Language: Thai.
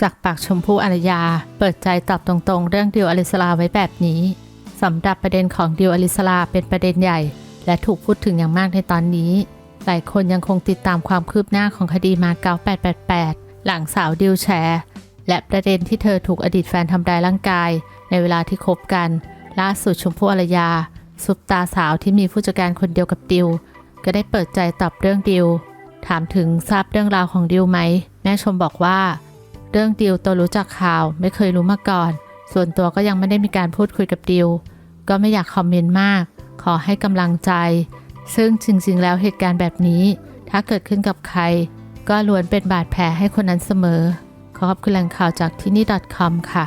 จากปากชมพู่อารยา เปิดใจตอบตรงๆ เรื่องดิวอลิสลาไว้แบบนี้สำหรับประเด็นของดิวอลิสลาเป็นประเด็นใหญ่ และถูกพูดถึงอย่างมากในตอนนี้ หลายคนยังคงติดตามความคืบหน้าของคดีมาเก๊า888 หลังสาวดิวแชร์ และประเด็นที่เธอถูกอดีตแฟนทำร้ายร่างกาย ในเวลาที่คบกัน ล่าสุดชมพู่อารยาซุปตาสาวที่มีผู้จัดการคนเดียวกับดิว ก็ได้เปิดใจตอบเรื่องดิว ถามถึงทราบเรื่องราวของดิวไหม แม่ชมบอกว่า เรื่องดิวตัวรู้จักข่าวไม่เคยรู้มาก่อน ส่วนตัวก็ยังไม่ได้มีการพูดคุยกับดิว ก็ไม่อยากคอมเมนต์มาก ขอให้กำลังใจ ซึ่งจริงๆ แล้วเหตุการณ์แบบนี้ ถ้าเกิดขึ้นกับใคร ก็ล้วนเป็นบาดแผลให้คนนั้นเสมอ ขอขอบคุณแหล่งข่าวจากที่นี่ .com ค่ะ